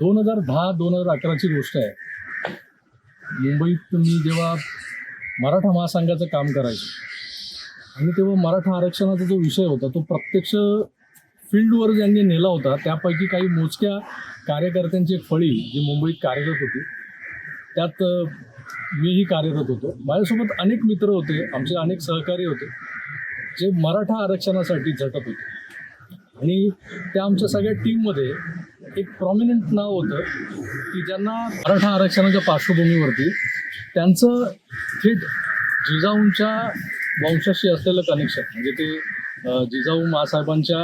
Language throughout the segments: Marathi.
दोन हजार दहा दोन हजार अकराची गोष्ट आहे. मुंबईत मी जेव्हा मराठा महासंघाचं काम करायचो आणि तेव्हा मराठा आरक्षणाचा जो विषय होता तो प्रत्यक्ष फील्डवर ज्यांनी नेला होता त्यापैकी काही मोजक्या कार्यकर्त्यांची एक फळी जी मुंबईत कार्यरत होती त्यात मीही कार्यरत होतो. माझ्यासोबत अनेक मित्र होते आमचे अनेक सहकारी होते जे मराठा आरक्षणासाठी झटत होते. आणि त्या आमच्या सगळ्या टीममध्ये एक प्रॉमिनंट नाव होतं की ज्यांना मराठा आरक्षणाच्या पार्श्वभूमीवरती त्यांचं थेट जिजाऊंच्या वंशाशी असलेलं कनेक्शन म्हणजे ते जिजाऊ मासाहेबांच्या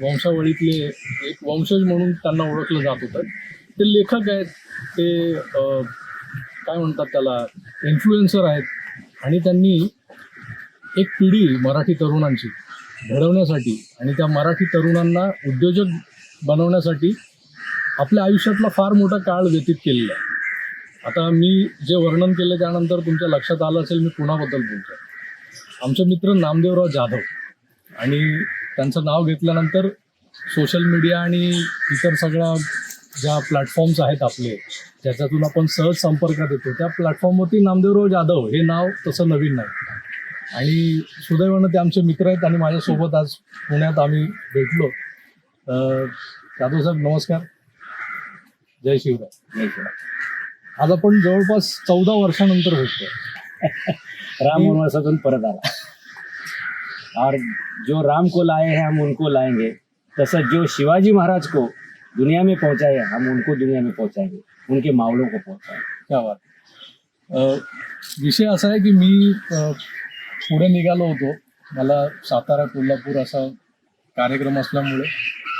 वंशावळीतले एक वंशज म्हणून त्यांना ओळखलं जात होतं. ते लेखक आहेत ते काय म्हणतात त्याला इन्फ्लुएन्सर आहेत आणि त्यांनी एक पिढी मराठी तरुणांची घडवण्यासाठी आणि त्या मराठी तरुणांना उद्योजक बनवण्यासाठी आपल्या आयुष्यातला फार मोठा काळ व्यतीत केलेला आहे. आता मी जे वर्णन केलं त्यानंतर तुमच्या लक्षात आलं असेल मी कुणाबद्दल बोलतो आमचे मित्र नामदेवराव जाधव आणि त्यांचं नाव घेतल्यानंतर सोशल मीडिया आणि इतर सगळ्या ज्या प्लॅटफॉर्म्स आहेत आपले ज्याच्यातून आपण सहज संपर्कात येतो त्या प्लॅटफॉर्मवरती नामदेवराव जाधव हे नाव तसं नवीन नाही. आणि सुदैवानं ते आमचे मित्र आहेत आणि माझ्यासोबत आज पुण्यात आम्ही भेटलो. अं, जाधव साहेब नमस्कार. जय शिवराय. आज आपण जवळपास चौदा वर्षानंतर भेटतोय राम वनवासातून परत आला. और जो राम को लाए हैं हम उनको लाएंगे. तसं जो शिवाजी महाराज को दुनिया में पहुंचाए हम उनको दुनिया में पहुंचाएंगे. उनके मावलों को पहुंचाएंगे. क्या बात. अ, विषय असा आहे की मी पुढे निघालो होतो. मला सातारा कोल्हापूर असा कार्यक्रम असल्यामुळे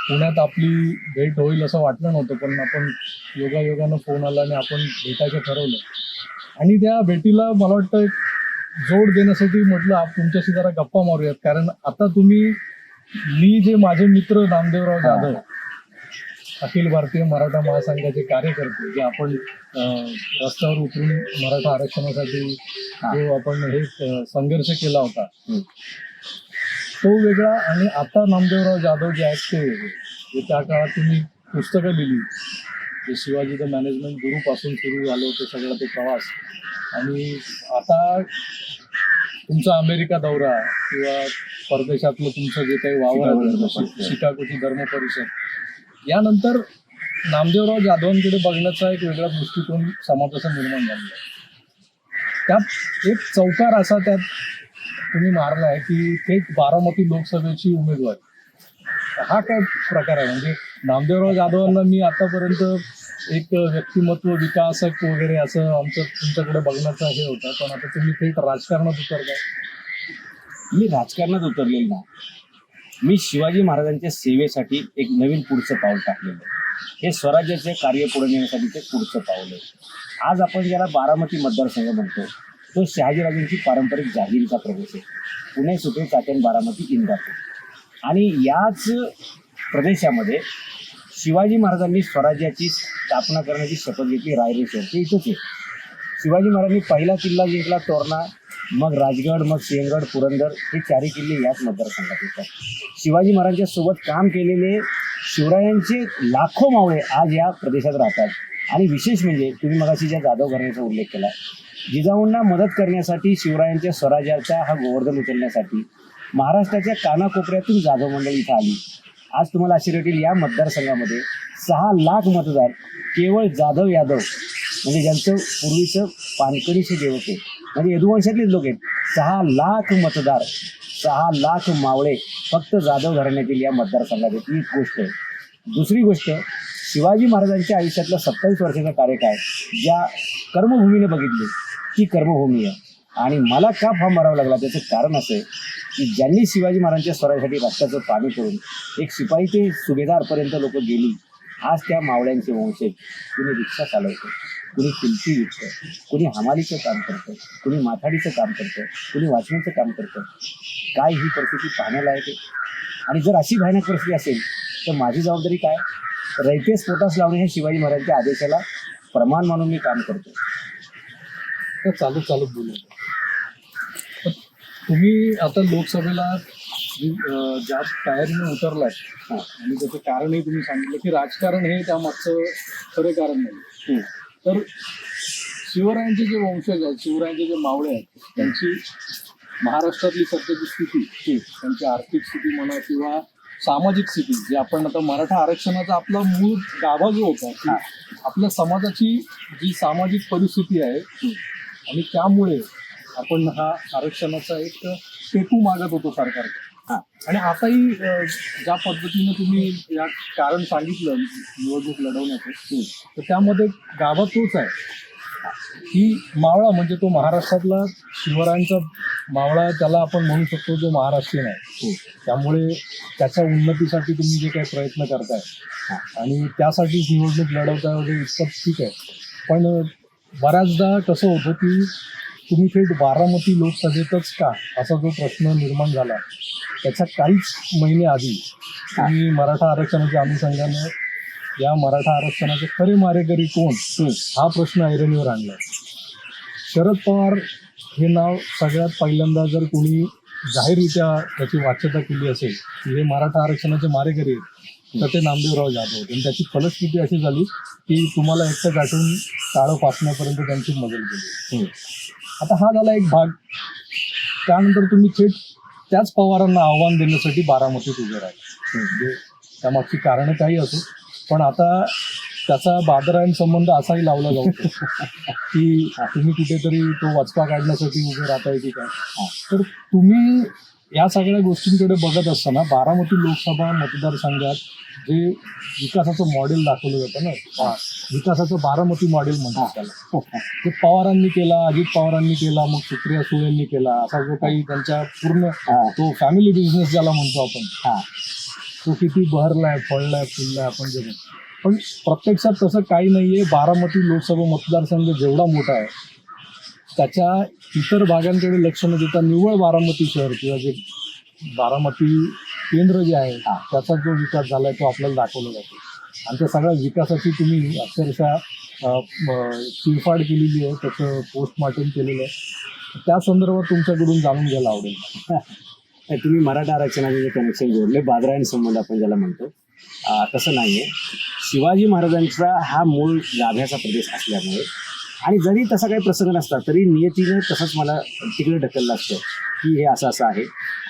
पुण्यात आपली भेट होईल असं वाटलं नव्हतं पण आपण योगायोगानं फोन आला आणि आपण भेटायचं ठरवलं. आणि त्या भेटीला मला वाटतं एक जोड देण्यासाठी म्हटलं आप तुमच्याशी जरा गप्पा मारूयात. कारण आता तुम्ही मी जे माझे मित्र नामदेवराव जाधव अखिल भारतीय मराठा महासंघाचे कार्यकर्ते जे आपण रस्त्यावर उतरून मराठा आरक्षणासाठी जो आपण हे संघर्ष केला होता. तो वेगळा आणि आता नामदेवराव जाधव जे आहेत ते वेगळे त्या काळात तुम्ही पुस्तकं लिहिली जे शिवाजी द मॅनेजमेंट गुरुपासून सुरू झालं होतं सगळा तो प्रवास आणि आता तुमचा अमेरिका दौरा किंवा परदेशातलं तुमचं जे काही वावर. शिकागोची धर्म परिषद यानंतर नामदेवराव जाधवांकडे बघण्याचा एक वेगळा दृष्टिकोन समाजाचा निर्माण झालेला आहे त्यात एक चौकार असा त्यात तुम्ही मारला आहे की थेट बारामती लोकसभेची उमेदवार. हा काय प्रकार आहे? म्हणजे नामदेवराव जाधवांना मी आतापर्यंत एक व्यक्तिमत्व विकासक वगैरे असं आमचं तुमच्याकडे बघण्याचं हे होतं. पण आता तुम्ही थेट राजकारणात उतरताय मी राजकारणात उतरलेलं ना मी शिवाजी महाराजांच्या सेवेसाठी एक नवीन पुढचं पाऊल टाकलेलं आहे. हे स्वराज्याचे कार्य पुढे नेण्यासाठीचे पुढचं पाऊल आहे. आज आपण ज्याला बारामती मतदारसंघ म्हणतो तो शहाजीराजांची पारंपरिक जागिरीचा प्रदेश आहे. पुणे सुटे चाकण बारामती इंदापूर. आणि याच प्रदेशामध्ये शिवाजी महाराजांनी स्वराज्याची स्थापना करण्याची शपथ घेतली रायरेश्वर ते इथंच आहे. शिवाजी महाराजांनी पहिला किल्ला जिंकला तोरणा मग राजगड मग सिंहगड पुरंदर हे चारही किल्ले याच मतदारसंघात येतात शिवाजी महाराजांच्या सोबत काम केलेले शिवरायांचे लाखो मावळे आज या प्रदेशात राहतात. आणि विशेष म्हणजे तुम्ही मगाशी ज्या जाधव घराण्याचा उल्लेख केला जिजाऊंना मदत करण्यासाठी शिवरायांच्या स्वराज्याचा हा गोवर्धन उचलण्यासाठी महाराष्ट्राच्या कानाकोपऱ्यातून जाधव मंडळी इथं आली. आज तुम्हाला आश्चर्य वाटेल या मतदारसंघामध्ये सहा लाख मतदार केवळ जाधव यादव म्हणजे ज्यांचं पूर्वीचं पानकणीचे देवक आहे म्हणजे यदुवंशातलेच लोक आहेत. सहा लाख मतदार सहा लाख मावळे फक्त जाधव घराण्यातील या मतदारसंघात. आहेत ही गोष्ट आहे. दुसरी गोष्ट शिवाजी महाराजांच्या आयुष्यातला सत्तावीस वर्षाचा कार्यकाळ ज्या कर्मभूमीने बघितली ती कर्मभूमी आहे. आणि मला का फॉर्म भरावा लागला? त्याचं कारण असं आहे की ज्यांनी शिवाजी महाराजांच्या स्वरासाठी रक्ताचं पाणी करून एक शिपाई ते सुभेदारपर्यंत लोक गेली आज त्या मावळ्यांचे वंशेत तुम्ही रिक्षा चालवतो. कुणी किमती विकतं कुणी हमालीचं काम करतं कुणी माथाडीचं काम करतं कुणी वाचण्याचं काम करतं काय ही परिस्थिती पाहण्यालायक आहे आणि जर अशी भयानक परिस्थिती असेल तर माझी जबाबदारी काय? रयते स्फोटास लावणे हे शिवाजी महाराजांच्या आदेशाला प्रमाण म्हणून मी काम करतो तर चालत चालत बोलू. तुम्ही आता लोकसभेला ज्या तयारीने उतरलाय. आणि त्याचं कारणही तुम्ही सांगितलं की राजकारण हे त्यामागचं खरं कारण नाही. तर शिवरायांचे जे वंशज आहेत शिवरायांचे जे मावळे आहेत त्यांची महाराष्ट्रातली सध्याची स्थिती त्यांची आर्थिक स्थिती म्हणा किंवा सामाजिक स्थिती जे आपण आता मराठा आरक्षणाचा आपला मूळ गाभा जो होता की आपल्या समाजाची जी सामाजिक परिस्थिती आहे आणि त्यामुळे आपण हा आरक्षणाचा एक टेकू मागत होतो सरकारकडे हा. आणि आताही अं, ज्या पद्धतीने तुम्ही या कारण सांगितलं निवडणूक लढवण्याचं तर त्यामध्ये गाभा तोच आहे. की मावळा म्हणजे तो महाराष्ट्रातला शिवरायांचा मावळा त्याला आपण म्हणू शकतो जो महाराष्ट्रीयन आहे. त्यामुळे त्याच्या उन्नतीसाठी तुम्ही जे काही प्रयत्न करताय आणि त्यासाठीच निवडणूक लढवताय वगैरे इतकं ठीक आहे. पण बऱ्याचदा कसं होतं की तुम्ही थेट बारामती लोकसभेतच का असा जो प्रश्न निर्माण झाला? त्याच्या काहीच महिने आधी तुम्ही मराठा आरक्षणाच्या अनुषंगानं या मराठा आरक्षणाचे खरे मारेकरी कोण? हा प्रश्न ऐरणीवर आणला. शरद पवार हे नाव सगळ्यात पहिल्यांदा जर कोणी जाहीररित्या त्याची वाच्यता केली असेल की हे मराठा आरक्षणाचे मारेकरी आहेत तर ते नामदेवराव जाधव होते. आणि त्याची फलश्रुती अशी झाली की तुम्हाला एकटं गाठून टाळं फासण्यापर्यंत त्यांची मदत केली. आता हा झाला एक भाग. त्यानंतर तुम्ही थेट त्याच पवारांना आव्हान देण्यासाठी बारामतीत उभे राहिले. म्हणजे त्यामागची कारणं काही असो पण आता त्याचा बादरायण संबंध असाही लावला जाऊ की तुम्ही कुठेतरी तो वचपा काढण्यासाठी उभे राहताय की काय? तर तुम्ही या सगळ्या गोष्टींकडे बघत असताना बारामती लोकसभा मतदारसंघात जे विकासाचं मॉडेल दाखवलं जातं ना विकासाचं बारामती मॉडेल म्हणतात त्याला. ते पवारांनी केला अजित पवारांनी केला मग सुप्रिया सुळेंनी केला असा जो काही त्यांच्या पूर्ण तो फॅमिली बिझनेस ज्याला म्हणतो आपण तो किती बहरलाय फळलाय फुललाय आपण जे पण प्रत्यक्षात तसं काही नाहीये बारामती लोकसभा मतदारसंघ जेवढा मोठा आहे त्याच्या इतर भागांकडे लक्ष न देता निव्वळ बारामती शहर किंवा जे बारामती केंद्र जे आहे त्याचा जो विकास झालाय तो आपल्याला दाखवला जातो. आणि त्या सगळ्या विकासाची तुम्ही अक्षरशः चिरफाड केलेली आहे त्याचं पोस्टमार्टम केलेलं आहे. त्या संदर्भात तुमच्याकडून जाणून घ्यायला आवडेल. तुम्ही मराठा आरक्षणाचे जे कनेक्शन जोडले बादरायण संबंध आपण ज्याला म्हणतो तसं नाहीये. शिवाजी महाराजांचा हा मूळ गाभ्याचा प्रदेश असल्यामुळे आणि जरी तसा काही प्रसंग नसता तरी नियतीनं तसंच मला तिकडे ढकललं असतं की हे असं असं आहे.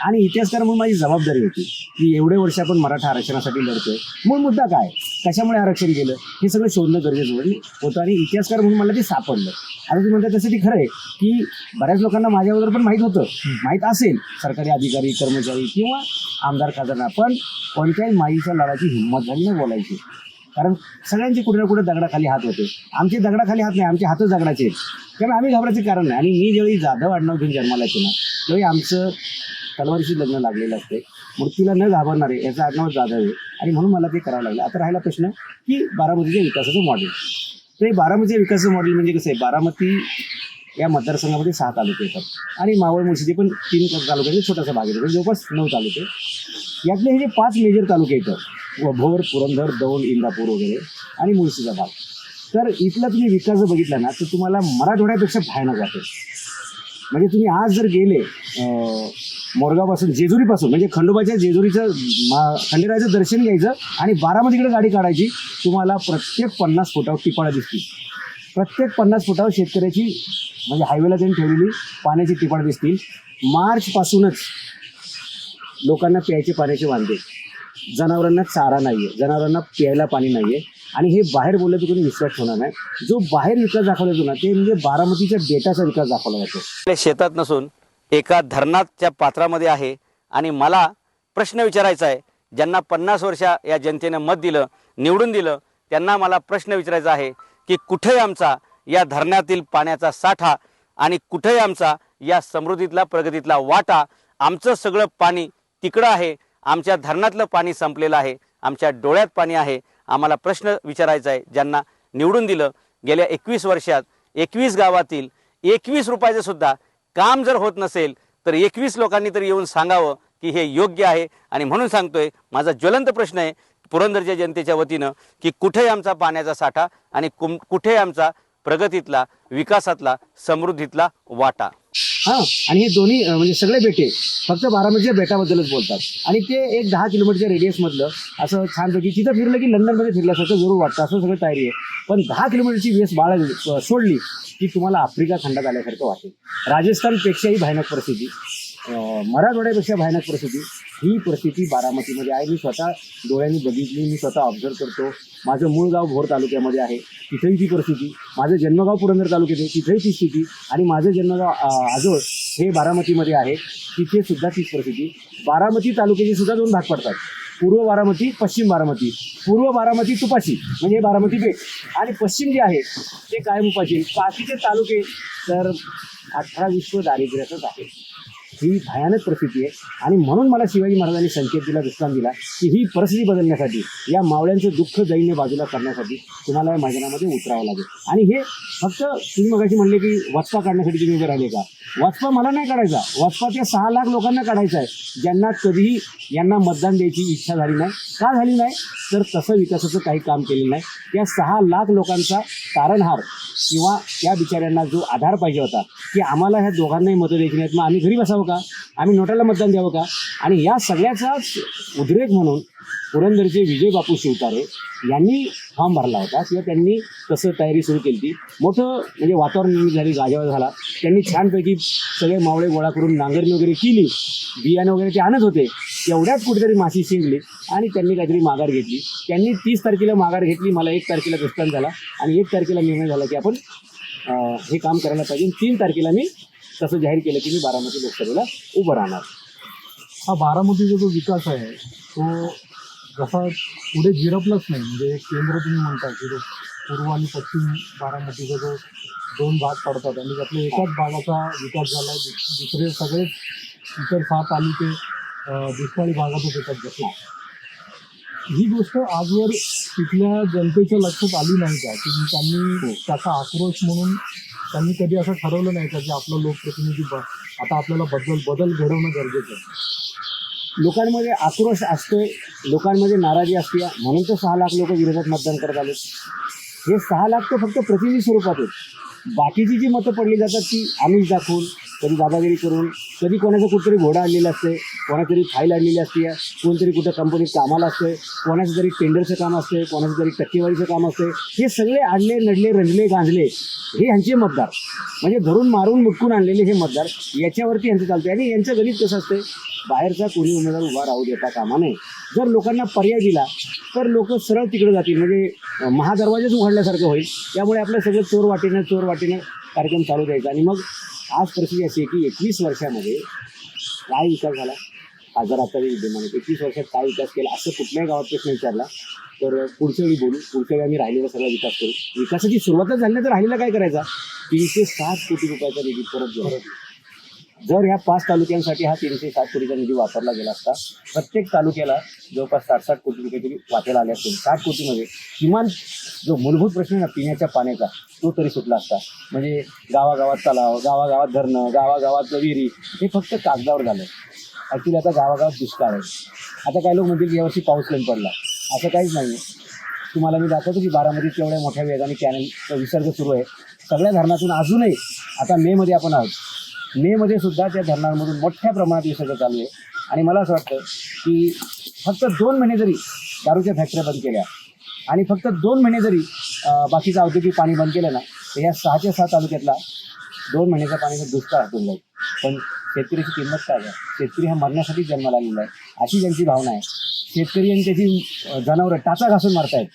आणि इतिहासकार म्हणून माझी जबाबदारी होती की एवढे वर्ष आपण मराठा आरक्षणासाठी लढतोय. मूळ मुद्दा काय? कशामुळे आरक्षण केलं हे सगळं शोधणं गरजेचं होतं. होतं आणि इतिहासकार म्हणून मला ते सापडलं. आता तुम्ही म्हणता तसं ते खरं आहे की बऱ्याच लोकांना माझ्याबरोबर पण माहीत होतं. माहीत असेल सरकारी अधिकारी कर्मचारी किंवा आमदार खासदारांना पण कोणत्याही माईच्या लढाची हिंमत झाली नाही बोलायची. कारण सगळ्यांचे कुठे ना कुठे दगडाखाली हात होते. आमचे दगडाखाली हात नाही आमचे हातच दगडाचे आहेत. त्यामुळे आम्ही घाबरायचे कारण नाही. आणि मी ज्यावेळी जाधव आडनाव घेऊन जन्माला येतो ना त्यावेळी आमचं तलवारीशी लग्न लागलेलं असते. मृत्यूला न घाबरणारे याचा आडनाव जाधव आहे. आणि म्हणून मला ते करावं लागलं. आता राहिला प्रश्न की बारामतीच्या विकासाचं मॉडेल तर हे बारामतीच्या विकासाचं मॉडेल म्हणजे कसं आहे? बारामती या मतदारसंघामध्ये सहा तालुके येतात. आणि मावळ मुळशीचे पण तीन तालुक्याचे छोटासा भाग येतो जवळपास नऊ तालुके. यातले हे जे पाच मेजर तालुके येतात भोर पुरंदर दौंड इंदापूर वगैरे आणि मुळशीचा भाग. तर इथला तुम्ही विकास जर बघितला ना तर तुम्हाला मराठवाड्यापेक्षा भयानक वाटेल. म्हणजे तुम्ही आज जर गेले मोरगावपासून जेजुरीपासून म्हणजे खंडोबाच्या जेजुरीचं मा खंडेराचं दर्शन घ्यायचं आणि बारामतीकडे गाडी काढायची तुम्हाला प्रत्येक पन्नास फुटावर टिपाळा दिसतील. प्रत्येक पन्नास फुटावर शेतकऱ्याची म्हणजे हायवेला त्यांनी ठेवलेली पाण्याची टिपाळ दिसतील. मार्चपासूनच लोकांना प्यायचे पाण्याचे वांदे. जनावरांना चारा नाही आहे जनावरांना प्यायला पाणी नाही आहे आणि हे बाहेर बोललं तर कोणी विश्वास होणार नाही. जो बाहेर विकास दाखवला जातो ना ते म्हणजे बारामतीच्या डेटाचा विकास दाखवला जातो. शेतात नसून एका धरणाच्या पात्रामध्ये आहे. आणि मला प्रश्न विचारायचा आहे ज्यांना पन्नास वर्ष या जनतेनं मत दिलं निवडून दिलं त्यांना मला प्रश्न विचारायचा आहे की कुठे आमचा या धरणातील पाण्याचा साठा आणि कुठे आमचा या समृद्धीतला प्रगतीतला वाटा आमचं सगळं पाणी तिकडं आहे आमच्या धरणातलं पाणी संपलेलं आहे आमच्या डोळ्यात पाणी आहे. आम्हाला प्रश्न विचारायचा आहे ज्यांना निवडून दिलं गेल्या एकवीस वर्षात एकवीस गावातील एकवीस रुपयाचं सुद्धा काम जर होत नसेल तर एकवीस लोकांनी तर येऊन सांगावं की हे योग्य आहे. आणि म्हणून सांगतोय माझा ज्वलंत प्रश्न आहे पुरंदरच्या जनतेच्या वतीनं की कुठे आमचा पाण्याचा साठा आणि कुम कुठे आमचा प्रगतीतला विकासातला समृद्धीतला वाटा? हां आणि हे दोन्ही अं, म्हणजे सगळे बेटे फक्त बारामतीच्या बेटाबद्दलच बोलतात. आणि ते एक दहा किलोमीटरच्या रेडियसमधलं असं छानपैकी तिथं फिरलं की लंडनमध्ये फिरल्यासारखं जरूर वाटतं असं सगळं तयारी आहे. पण दहा किलोमीटरची वेस बाळगली अं, सोडली की तुम्हाला आफ्रिका खंडात आल्यासारखं वाटेल. राजस्थानपेक्षाही भयानक परिस्थिती. अं, मराठवाड्यापेक्षा भयानक परिस्थिती. ही परिस्थिती बारामतीमध्ये आहे. मी स्वतः डोळ्यांनी बघितली मी स्वतः ऑब्झर्व करतो. माझं मूळ गाव भोर तालुक्यामध्ये आहे. तिथेही ती परिस्थिती. माझं जन्मगाव पुरंदर तालुक्यात आहे. तिथेही ती स्थिती. आणि माझं जन्मगाव अं, आजोळ हे बारामतीमध्ये आहे. तिथे सुद्धा तीच परिस्थिती. बारामती तालुक्याचे सुद्धा दोन भाग पडतात. पूर्व बारामती पश्चिम बारामती. पूर्व बारामती तुपाशी. म्हणजे बारामती बेट. आणि पश्चिम जे आहे ते कायम उपाशी. बाकीचे तालुके तर अठरा विश्व दारिद्र्यातच आहे ही भयानक परिस्थिती आहे. आणि म्हणून मला शिवाजी महाराजांनी संकेत दिला दृष्टांत दिला की ही परिस्थिती बदलण्यासाठी या मावळ्यांचं दुःख दैन्य बाजूला करण्यासाठी तुम्हाला या मैदानामध्ये उतरावं लागेल. आणि हे फक्त तुम्ही मगाशी म्हणले की वाचपा काढण्यासाठी तुम्ही उभे राहिले का? वाचपा मला नाही काढायचा. वाचपा त्या सहा लाख लोकांना काढायचा आहे. ज्यांना कधीही यांना मतदान द्यायची इच्छा झाली नाही. का झाली नाही? तर तसं विकासाचं काही काम केलेलं नाही. त्या सहा लाख लोकांचा तारणहार किंवा त्या बिचाऱ्यांना जो आधार पाहिजे होता की आम्हाला ह्या दोघांनाही मतं द्यायची नाहीत. मग आम्ही घरी बसावं का? का आम्ही नोटाला मतदान द्यावं का आणि या सगळ्याचाच उद्रेक म्हणून पुरंदरचे विजय बापू शिवतारे यांनी फॉर्म भरला होता. किंवा त्यांनी तसं तयारी सुरू केली ती मोठं म्हणजे वातावरण निर्मित झाली गाजावा झाला. त्यांनी छानपैकी सगळे मावळे गोळा करून नांगरणी वगैरे केली. बियाणं वगैरे ते आणत होते. एवढ्यात कुठेतरी माशी शिंगली आणि त्यांनी काहीतरी माघार घेतली. त्यांनी तीस तारखेला माघार घेतली. मला एक तारखेला दृष्टांत झाला. आणि एक तारखेला निर्णय झाला की आपण हे काम करायला पाहिजे. तीन तारखेला मी तसं जाहीर केलं की मी बारामती लोकसभेला उभं राहणार. हा बारामतीचा जो विकास आहे तो जसा पुढे झिरपलाच नाही. म्हणजे केंद्र तुम्ही म्हणता की तो पूर्व आणि पश्चिम बारामतीचा जो दोन भाग पडतात आणि त्यातल्या एकाच भागाचा विकास झाला आहे दुसरे सगळेच इतर सहा तालुके दुष्काळी भागातच येतात जसे ही गोष्ट आजवर तिथल्या जनतेच्या लक्षात आली नाही का? की त्यांनी त्याचा आक्रोश म्हणून त्यांनी कधी असं ठरवलं नाही का की आपलं लोकप्रतिनिधी ब- आता आपल्याला बदल बदल घडवणं गरजेचं आहे. लोकांमध्ये आक्रोश असतोय लोकांमध्ये नाराजी असते. म्हणून तर सहा लाख लोक विरोधात मतदान करत आले हे सहा लाख तर फक्त प्रतिनिधी स्वरूपात आहेत. बाकीची जी मतं पडली जातात ती आम्हीच दाखवून कधी दादागिरी करून कधी कोणाचं कुठेतरी घोडा आणलेला असते कोणातरी फाईल आणलेली असते कोणतरी कुठं कंपनीत कामाला असते कोणाचं तरी टेंडरचं काम असते कोणाचं तरी टक्केवारीचं काम असते हे सगळे आणले नडले रंजले गांजले हे ह्यांचे मतदार. म्हणजे धरून मारून मुटकून आणलेले हे मतदार याच्यावरती यांचं चालते आणि यांचं गणित कसं असते बाहेरचा कोणी उमेदवार उभा राहू देता कामा नये. जर लोकांना पर्याय दिला तर लोक सरळ तिकडे जातील. म्हणजे महादरवाजेच महादरवाजाच उघडल्यासारखं होईल. त्यामुळे आपलं सगळं चोर वाटेनं चोर वाटेनं कार्यक्रम चालू द्यायचा. आणि मग आज परिस्थिती अशी आहे की एकवीस वर्षामध्ये काय विकास झाला? हजार आता विद्यमान एकवीस वर्षात काय विकास केला? असं कुठल्याही गावात प्रश्न विचारला तर पुढच्या वेळी बोलू. पुढच्या वेळी आम्ही राहिलेला सगळा विकास करू. विकासाची सुरुवातच झाली तर राहिलेला काय करायचा? तीनशे साठ कोटी रुपयाचा निधी परत दिला जर ह्या पाच तालुक्यांसाठी हा तीनशे सात कोटीचा निधी वापरला गेला असता प्रत्येक तालुक्याला जवळपास साठ साठ कोटी रुपये तरी वाटेला आले असतील. साठ कोटीमध्ये किमान जो मूलभूत प्रश्न आहे ना पिण्याच्या पाण्याचा तो तरी सुटला असता. म्हणजे गावागावात तलाव गावागावात धरणं गावागावात विहिरी हे फक्त कागदावर झालं. ॲक्च्युली आता गावागावात दुष्काळ आहे. आता काही लोक म्हणतील की यावर्षी पाऊस कमी पडला. असं काहीच नाही तुम्हाला मी दाखवतो की बारामतीत केवढ्या मोठ्या वेगाने कॅनलचा विसर्ग सुरू आहे. सगळ्या धरणातून अजूनही आता मेमध्ये आपण आहोत. मेमध्ये सुद्धा त्या धरणांमधून मोठ्या प्रमाणात विसर्ग चालू आहे. आणि मला असं वाटतं की फक्त दोन महिने जरी दारूच्या फॅक्टऱ्या बंद केल्या आणि फक्त दोन महिने जरी बाकीचं औद्योगिक पाणी बंद केलं ना तर या सहाच्या सहा तालुक्यातला दोन महिन्याचा पाण्याचा दुष्काळ हटून जाईल पण शेतकऱ्याची किंमत काय आहे? शेतकरी हा मरण्यासाठी जन्माला आलेला आहे अशी त्यांची भावना आहे. शेतकरी आणि त्याची जनावरं टाचा घासून मारतायत.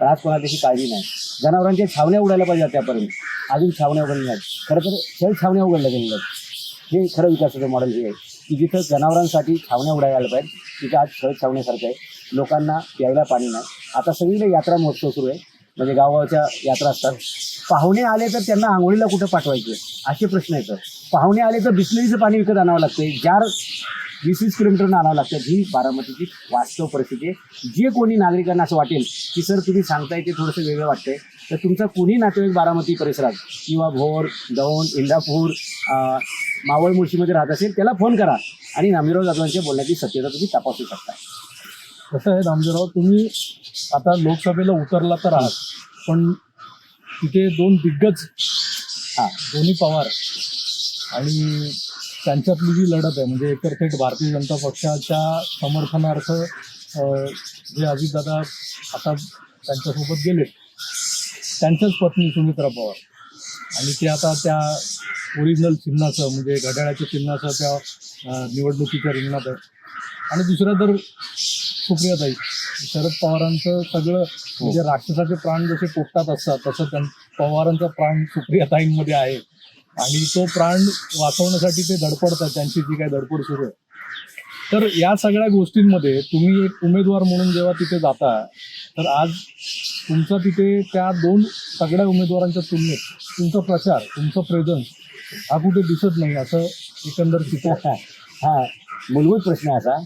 पण आज कोणाला त्याची काळजी नाही. जनावरांच्या छावण्या उडायला पाहिजे त्यापर्यंत अजून छावण्या उघडल्या नाहीत. खरं तर छावण्या उघडल्या गेलेल्या आहेत. हे खरं विकासाचं मॉडेल हे आहे. की जिथं जनावरांसाठी छावण्या उडायला पाहिजे तिथं आज खरं छावण्यासारखं आहे. लोकांना प्यायला पाणी नाही. आता सगळीकडे यात्रा महोत्सव सुरू आहे. म्हणजे गावगावच्या यात्रा असतात. पाहुणे आले तर त्यांना आंघोळीला कुठं पाठवायचं? असे प्रश्न येतात पाहुणे आले तर बिस्लरीचं पाणी विकत आणावं लागतंय जार वीस वीस किलोमीटरनं आणावं लागतं. ही बारामतीची वास्तव परिस्थिती आहे. जे कोणी नागरिकांना असं वाटेल की सर तुम्ही सांगताय ते थोडंसं वेगळं वाटतंय. तर तुमचा कोणी नातेवाईक बारामती परिसरात किंवा भोर दौंड इंदापूर मावळ मुळशीमध्ये राहत असेल त्याला फोन करा. आणि नामिराव जाधवांच्या बोलण्याची सत्यता तुम्ही तपासू शकता. कसं आहे रामजीराव तुम्ही आता लोकसभेला उतरला तर आहात पण तिथे दोन दिग्गज हां. दोन्ही पवार आणि त्यांच्यातली जी लढत आहे म्हणजे एकतर थेट भारतीय जनता पक्षाच्या समर्थनार्थ जे अजितदादा आता त्यांच्यासोबत गेले त्यांच्याच पत्नी सुमित्रा पवार. आणि ते आता त्या ओरिजिनल चिन्हाचं म्हणजे घड्याळाच्या चिन्हाचं त्या निवडणुकीच्या रिंगणात आहे. आणि दुसऱ्या तर सुप्रियाताई शरद पवारांचं सगळं म्हणजे राक्षसाचे प्राण जसे पोटात असतात तसं त्यां पवारांचा प्राण सुप्रियाताईंमध्ये आहे. आणि तो प्राण वाचवण्यासाठी ते धडपडतात त्यांची जी काय धडपड सुरू आहे. तर या सगळ्या गोष्टींमध्ये तुम्ही एक उमेदवार म्हणून जेव्हा तिथे जाता तर आज तुमचा तिथे त्या दोन सगळ्या उमेदवारांच्या तुलनेत तुमचा प्रचार तुमचा प्रेझन्स हा कुठे दिसत नाही असं एकंदर चित्र. आहे. हा मूलभूत प्रश्न असा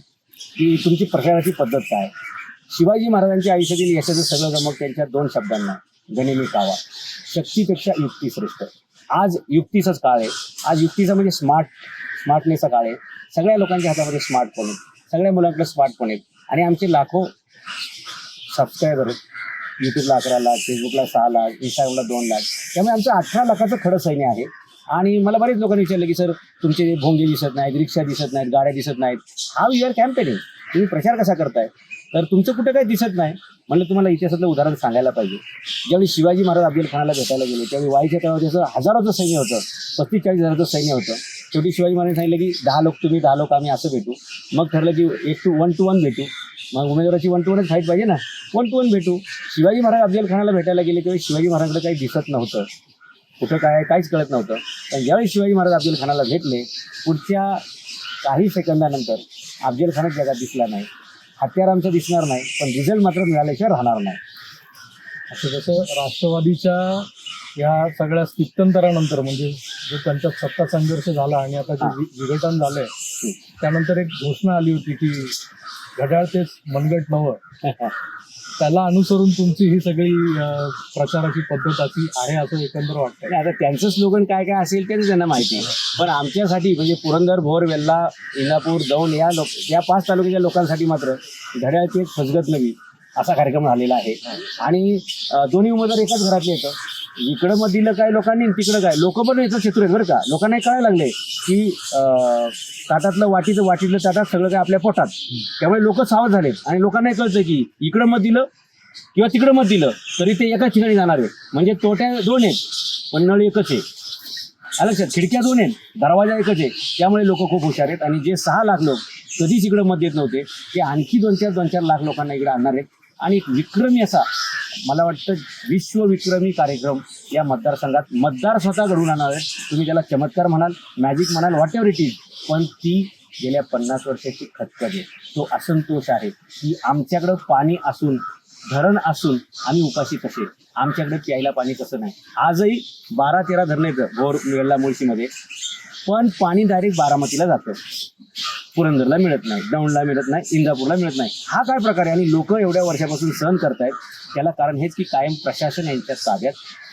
की तुमची प्रचाराची पद्धत काय? शिवाजी महाराजांच्या आयुष्यातील यशाचं सगळं जमक त्यांच्या दोन शब्दांना गनिमी कावा शक्तीपेक्षा युक्ती श्रेष्ठ. आज युक्तीचाच काळ आहे. आज युक्तीचा म्हणजे स्मार्ट स्मार्टनेसचा काळ आहे. सगळ्या लोकांच्या हातामध्ये स्मार्टफोन आहेत. सगळ्या मुलांकडे स्मार्टफोन आहेत. आणि आमचे लाखो सबस्क्रायबर आहेत. यूट्यूबला अकरा लाख फेसबुकला सहा लाख इंस्टाग्रामला दोन लाख. त्यामुळे आमचं अठरा लाखाचं खडं सैन्य आहे. आणि मला बरेच लोकांनी विचारलं की सर तुमचे भोंगे दिसत नाहीत रिक्षा दिसत नाहीत गाड्या दिसत नाहीत हा युअर कॅम्पेनिंग तुम्ही प्रचार कसा करताय? तर तुमचं कुठं काही दिसत नाही. म्हणलं तुम्हाला इतिहासातलं उदाहरण सांगायला पाहिजे. ज्यावेळी शिवाजी महाराज अफजल खानाला भेटायला गेले त्यावेळी वाईच्या तेव्हा त्याचं हजारोचं सैन्य होतं पस्तीस चाळीस हजाराचं सैन्य होतं. शेवटी शिवाजी महाराज सांगितलं की दहा लोक तुम्ही दहा लोक आम्ही असं भेटू. मग ठरलं की एक टू वन टू वन भेटू. मग उमेदवाराची वन टू वनच फाईट पाहिजे ना. वन टू वन भेटू? शिवाजी महाराज अफजल खानाला भेटायला गेले त्यावेळी शिवाजी महाराजांकडे काही दिसत नव्हतं. कुठं काय आहे काहीच कळत नव्हतं. पण ज्यावेळी शिवाजी महाराज अफजल खानाला भेटले पुढच्या काही सेकंदानंतर अफजल खानच जगात दिसला नाही. हत्यार आमचं दिसणार नाही पण रिझल्ट मात्र मिळाल्याशिवाय राहणार नाही. असं जसं राष्ट्रवादीच्या या सगळ्या स्थित्यंतरानंतर म्हणजे जो त्यांचा सत्ता संघर्ष झाला आणि आता जे वि- विघटन झालंय त्यानंतर एक घोषणा आली होती की घड्याळ तेच मनगट नवं. त्याला अनुसरून तुमची ही सगळी प्रचाराची पद्धत अशी आहे असं एकंदर वाटतं नाही, आता त्यांचं स्लोगन काय काय असेल ते त्यांना माहिती पण आमच्यासाठी म्हणजे पुरंदर भोर वेल्ला इंदापूर दौंड या लोक या पाच तालुक्याच्या लोकांसाठी मात्र घड्याळची एक फसगत नवी असा कार्यक्रम झालेला आहे. आणि दोन्ही उमेदवार एकाच घरातले येतं इकडं मग दिलं काय लोकांनी तिकडं काय? लोक पण याचं क्षेत्र आहेत बरं का? लोकांना हे कळायला लागले की ताटातलं वाटीचं वाटीतलं ताटात सगळं काय आपल्या पोटात. त्यामुळे लोक सावध झाले आणि लोकांना हे कळतं की इकडं मत दिलं किंवा तिकडं मत दिलं तरी ते एकाच ठिकाणी जाणार आहे म्हणजे तोट्या दोन आहेत. पण नळ एकच आहे. आलं लक्षात? खिडक्या दोन आहेत. दरवाजा एकच आहे. त्यामुळे लोक खूप हुशार आहेत. आणि जे सहा लाख लोक कधीच इकडं मत देत नव्हते ते आणखी दोन चार दोन चार लाख लोकांना इकडे आणणार आहेत. आणि एक विक्रमी असा मला वाटतं विश्वविक्रमी कार्यक्रम या मतदारसंघात. मतदार स्वतः घडवून आणणार आहेत. तुम्ही त्याला चमत्कार म्हणाल मॅजिक म्हणाल व्हॉट एव्हर इट इज पण ती गेल्या पन्नास वर्षाची खतखत आहे. तो असंतोष आहे की आमच्याकडं पाणी असून धरण असून आम्ही उपाशी कसे? आमच्याकडे प्यायला पाणी कसं नाही? आजही बारा तेरा धरणं येतं भोर वेल्ला मुळशीमध्ये. पण पाणी डायरेक्ट बारामतीला जातं. पुरंदरला मिळत नाही दौंडला मिळत नाही इंदापूरला मिळत नाही. हा काय प्रकार आहे आणि लोक एवढ्या वर्षापासून सहन करतायत त्याला कारण हेच की कायम प्रशासन यांच्या ताब्यात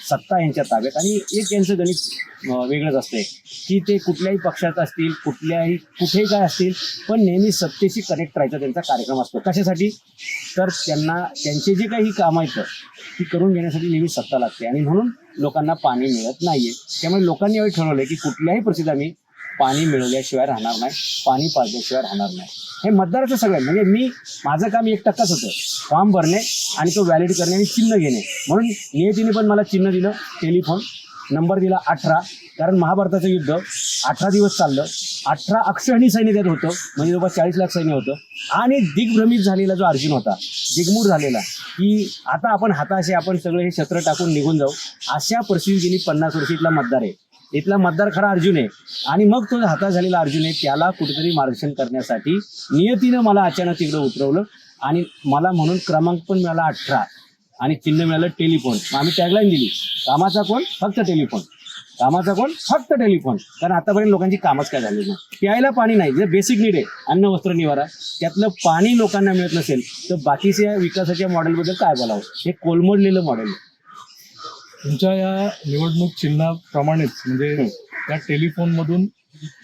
सत्ता यांच्या ताब्यात आणि एक यांचं गणित वेगळंच असतंय. की ते कुठल्याही पक्षात असतील कुठल्याही कुठेही काय असतील पण नेहमी सत्तेशी कनेक्ट राहायचा त्यांचा कार्यक्रम असतो. कशासाठी? तर त्यांना त्यांचे जे काही कामं आहेत ती करून घेण्यासाठी नेहमी सत्ता लागते. आणि म्हणून लोकांना पाणी मिळत नाहीये. त्यामुळे लोकांनी यावेळी ठरवलं की कुठल्याही परिस्थितीत आम्ही पाणी मिळवल्याशिवाय राहणार नाही पाणी पाजल्याशिवाय राहणार नाही. हे मतदाराचं सगळं आहे. म्हणजे मी माझं काम एक टक्काच होतं. फॉर्म भरणे आणि तो व्हॅलिड करणे आणि चिन्ह घेणे. म्हणून नियतीने पण मला चिन्ह दिलं टेलिफोन. नंबर दिला अठरा. कारण महाभारताचं युद्ध अठरा दिवस चाललं. अठरा अक्षरणी सैन्य त्यात होतं. म्हणजे जवळपास चाळीस लाख सैन्य होतं. आणि दिग्भ्रमित झालेला जो अर्जुन होता दिग्मूर झालेला की आता आपण हाताशी आपण सगळे हे शस्त्र टाकून निघून जाऊ. अशा परिस्थितीत गेली पन्नास वर्षीतला मतदार आहे. इथला मतदार खरा अर्जुन आहे. आणि मग तो हाता झालेला अर्जुन आहे. त्याला कुठेतरी मार्गदर्शन करण्यासाठी नियतीनं मला अचानक तिकडे उतरवलं. आणि मला म्हणून क्रमांक पण मिळाला अठरा. आणि चिन्ह मिळालं टेलिफोन. मग आम्ही टॅगलाईन दिली. कामाचा कोण? फक्त टेलिफोन. कामाचा कोण? फक्त टेलिफोन. कारण आतापर्यंत लोकांची कामच काय झाली नाही. प्यायला पाणी नाही. जे बेसिक नीड आहे. अन्न वस्त्र निवारा. त्यातलं पाणी लोकांना मिळत नसेल तर बाकीच्या विकासाच्या मॉडेलबद्दल काय बोलावं? हे कोलमडलेलं मॉडेल आहे. तुमच्या या निवडणूक चिन्हाप्रमाणेच म्हणजे. त्या टेलिफोन मधून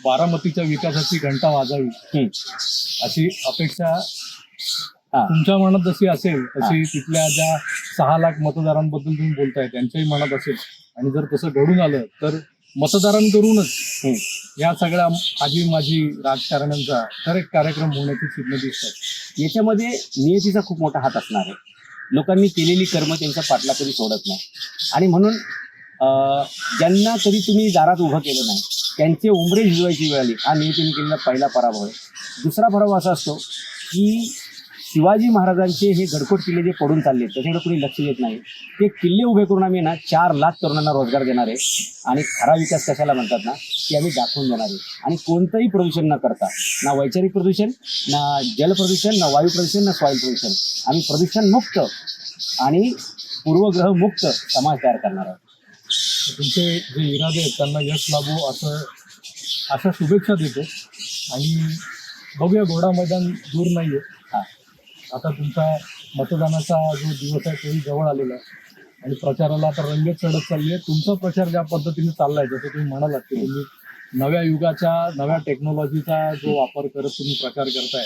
बारामतीच्या विकासाची घंटा वाजावी. अशी अपेक्षा. तुमच्या मनात जशी असेल तशी तिथल्या ज्या सहा लाख मतदारांबद्दल तुम्ही बोलताय त्यांच्याही मनात असेल आणि जर तसं घडून आलं तर मतदारांकडूनच. या सगळ्या आजी माझी राजकारण्यांचा करेक्ट कार्यक्रम होण्याची चिन्ह दिसतात याच्यामध्ये नियतीचा खूप मोठा हात असणार आहे लोकांनी केलेली कर्म त्यांचा पाटला कधी सोडत नाही. आणि म्हणून ज्यांना कधी तुम्ही दारात उभं केलं नाही त्यांचे उमरे झिजवायची वेळ आली. हा नियतीने केलेला पहिला पराभव आहे. दुसरा पराभव असा असतो की शिवाजी महाराजांचे हे गडकोट किल्ले जे पडून चालले त्याच्याकडे कुणी लक्ष देत नाही. ते किल्ले उभे करून आम्ही ना चार लाख तरुणांना रोजगार देणार आहे. आणि खरा विकास कशाला म्हणतात ना ते आम्ही दाखवून देणार आहे. आणि कोणतंही प्रदूषण न करता ना वैचारिक प्रदूषण ना जल प्रदूषण ना वायू प्रदूषण ना सॉईल प्रदूषण आम्ही प्रदूषण मुक्त आणि पूर्वग्रह मुक्त समाज तयार करणार आहोत. तुमचे जे इरादे आहेत त्यांना यश लाभो असं अशा शुभेच्छा देतो. आणि बघूया घोडा मैदान दूर नाही आहे आता तुमचा मतदानाचा जो दिवस आहे तोही जवळ आलेला आहे. आणि प्रचाराला आता रंगत चढत चालली आहे तुमचा प्रचार ज्या पद्धतीने चाललाय जसं तुम्ही म्हणालात की तुम्ही नव्या युगाच्या नव्या टेक्नॉलॉजीचा जो वापर करत तुम्ही प्रचार करताय.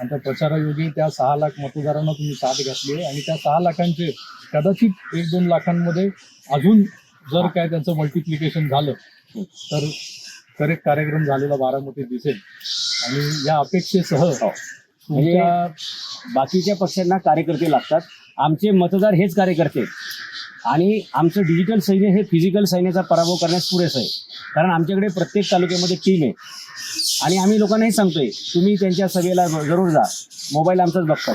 आणि त्या प्रचारायोगी त्या सहा लाख मतदारांना तुम्ही साथ घातली आहे आणि त्या सहा लाखांचे कदाचित एक दोन लाखांमध्ये अजून जर काय त्यांचं मल्टिप्लिकेशन झालं तर करेक्ट कार्यक्रम झालेला बारामतीत दिसेल. आणि या अपेक्षेसह तुमच्या बाकीच्या पक्षांना कार्यकर्ते लागतात. आमचे मतदार हेच कार्यकर्ते. आणि आमचं डिजिटल सैन्य हे फिजिकल सैन्याचा पराभव करण्यास पुरेसं आहे. कारण आमच्याकडे प्रत्येक तालुक्यामध्ये टीम आहे. आणि आम्ही लोकांनाही सांगतोय तुम्ही त्यांच्या सभेला जरूर जा. मोबाईल आमचाच बघतात.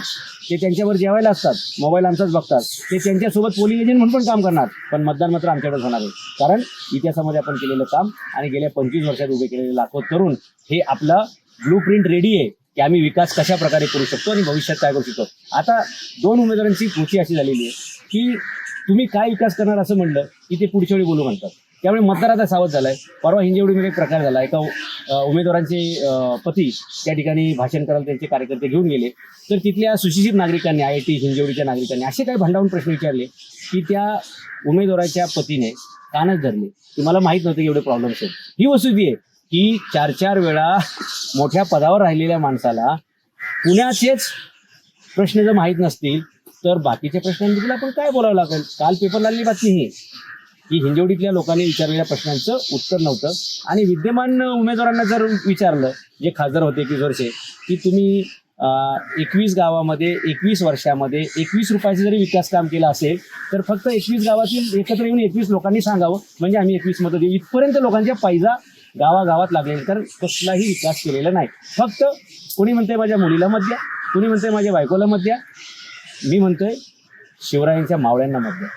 ते त्यांच्यावर जेवायला असतात. मोबाईल आमचाच बघतात. ते त्यांच्यासोबत पोलिंग एजंट म्हणून पण काम करणार. पण मतदान मात्र आमच्याकडेच होणार आहे. कारण इतिहासामध्ये आपण केलेलं काम आणि गेल्या पंचवीस वर्षात उभे केलेले लाखो तरुण हे आपलं ब्लू प्रिंट रेडी आहे. की आम्ही विकास कशा प्रकारे करू शकतो आणि भविष्यात काय करू शकतो? आता दोन उमेदवारांची कृती अशी झालेली आहे की तुम्ही काय विकास करणार असं म्हणलं की ते पुढच्या वेळी बोलू म्हणतात. त्यामुळे मतदार आता सावध झालाय. परवा हिंजेवडीमध्ये एक प्रकार झाला. एका उमेदवारांचे पती त्या ठिकाणी भाषण करायला त्यांचे कार्यकर्ते घेऊन गेले. तर तिथल्या सुशिक्षित नागरिकांनी आय आय टी हिंजेवडीच्या नागरिकांनी असे काही भांडावून प्रश्न विचारले की त्या उमेदवाराच्या पतीने कानच धरले. की मला माहीत नव्हतं की एवढे प्रॉब्लेम्स आहेत. ही वस्तुस्थिती आहे. की चार चार वेळा मोठ्या पदावर राहिलेल्या माणसाला पुण्याचेच प्रश्न जर माहीत नसतील तर बाकीच्या प्रश्नांबद्दल आपण काय बोलावं लागेल? काल पेपर लागली बातमी ही. की हिंजवडीतल्या लोकांनी विचारलेल्या प्रश्नांचं उत्तर नव्हतं. आणि विद्यमान उमेदवारांना जर विचारलं जे खासदार होते एकवीस वर्षे की तुम्ही एकवीस गावामध्ये एकवीस वर्षामध्ये एकवीस रुपयाचं जरी विकास काम केलं असेल तर फक्त एकवीस गावातील एकत्र येऊन एकवीस लोकांनी सांगावं. म्हणजे आम्ही एकवीस मतं देऊ. इथपर्यंत लोकांच्या पायजा गावागावात लागलेले कारण कसलाही विकास केलेला नाही. फक्त कोणी म्हणतंय माझ्या मुलीला मत द्या कोणी म्हणतंय माझ्या बायकोला मत द्या मी म्हणतोय शिवरायांच्या मावळ्यांना मत द्या.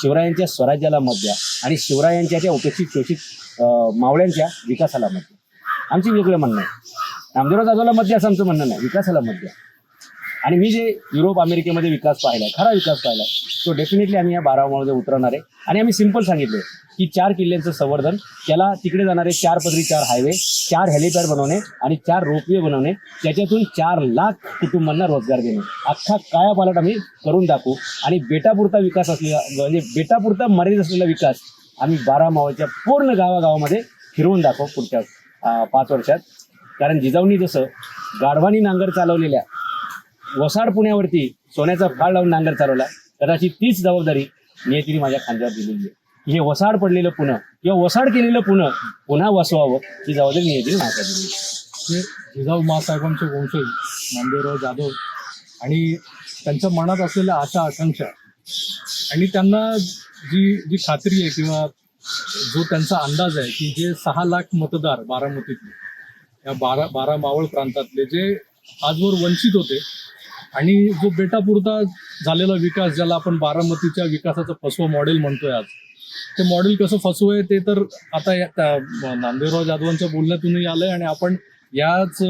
शिवरायांच्या स्वराज्याला मत द्या आणि शिवरायांच्या त्या उपेक्षित शोषित मावळ्यांच्या विकासाला मत द्या. आमची वेगळं म्हणणं आहे. नामदेवराव जाधवला मत द्या असं आमचं म्हणणं नाही. विकासाला मत द्या. आणि मी जे युरोप अमेरिकेमध्ये विकास पाहिलाय खरा विकास पाहिलाय तो डेफिनेटली आम्ही या बारामध्ये उतरणार आहे आणि आम्ही सिंपल सांगितले की चार किल्ल्यांचं संवर्धन त्याला तिकडे जाणारे चार पदरी चार हायवे चार हेलिपॅड बनवणे आणि चार रोपवे बनवणे त्याच्यातून चार लाख कुटुंबांना रोजगार देणे. अख्खा कायापालट आम्ही करून दाखवू. आणि बेटापुरता विकास असलेला म्हणजे बेटापुरता मर्यादित असलेला विकास आम्ही बारा मावळच्या पूर्ण गावागावामध्ये फिरवून दाखवू पुढच्या पाच वर्षात. कारण जिजाऊनी जसं गाढवानी नांगर चालवलेल्या वसाड पुण्यावरती सोन्याचा फाळ लावून नांगर चालवला. कदाचित तीच जबाबदारी नियतीने माझ्या खांद्यावर दिलेली आहे. की हे वसाड पडलेलं पुणं किंवा वसाड केलेलं पुणं पुन्हा वसवावं ही जबाबदारी नियतीने माझ्या दिलेली आहे. जिजाऊ मासाहेबांचे वंशज नामदेवराव जाधव. आणि त्यांच्या मनात असलेल्या आशा आकांक्षा आणि त्यांना जी जी खात्री आहे किंवा जो त्यांचा अंदाज आहे की जे सहा लाख मतदार बारामतीतले या बारा बारा मावळ प्रांतातले जे आजवर वंचित होते आणि जो बेटापुरता झालेला विकास ज्याला आपण बारामतीच्या विकासाचं फसवं मॉडेल म्हणतोय आज ते मॉडेल कसं फसवं आहे ते तर आता या- त्या नामदेवराव जाधवांच्या बोलण्यातूनही आलंय आणि आपण याच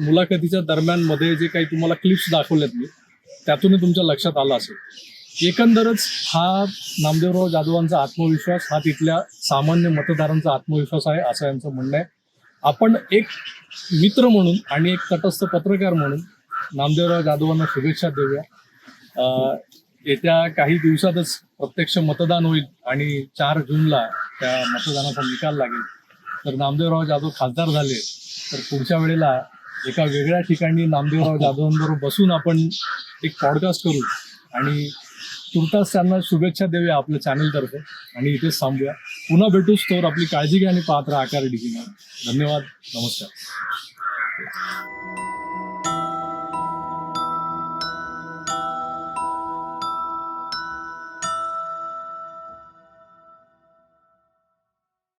मुलाखतीच्या दरम्यानमध्ये जे काही तुम्हाला क्लिप्स दाखवलेत मी त्यातूनही तुमच्या लक्षात आलं असेल. एकंदरच हा नामदेवराव जाधवांचा आत्मविश्वास हा तिथल्या सामान्य मतदारांचा आत्मविश्वास आहे असं यांचं म्हणणं आहे. आपण एक मित्र म्हणून आणि एक तटस्थ पत्रकार म्हणून नामदेवराव जाधवांना शुभेच्छा देऊया. अं, येत्या काही दिवसातच प्रत्यक्ष मतदान होईल आणि चार जूनला त्या मतदानाचा निकाल लागेल. तर नामदेवराव जाधव खासदार झाले तर पुढच्या वेळेला एका वेगळ्या ठिकाणी नामदेवराव जाधवांबरोबर बसून आपण एक पॉडकास्ट करू आणि तुर्तास त्यांना शुभेच्छा देऊया आपल्या चॅनलतर्फे आणि इथेच थांबूया. पुन्हा भेटूच तर आपली काळजी घ्या आणि पात्र आकार आकार धन्यवाद. नमस्कार.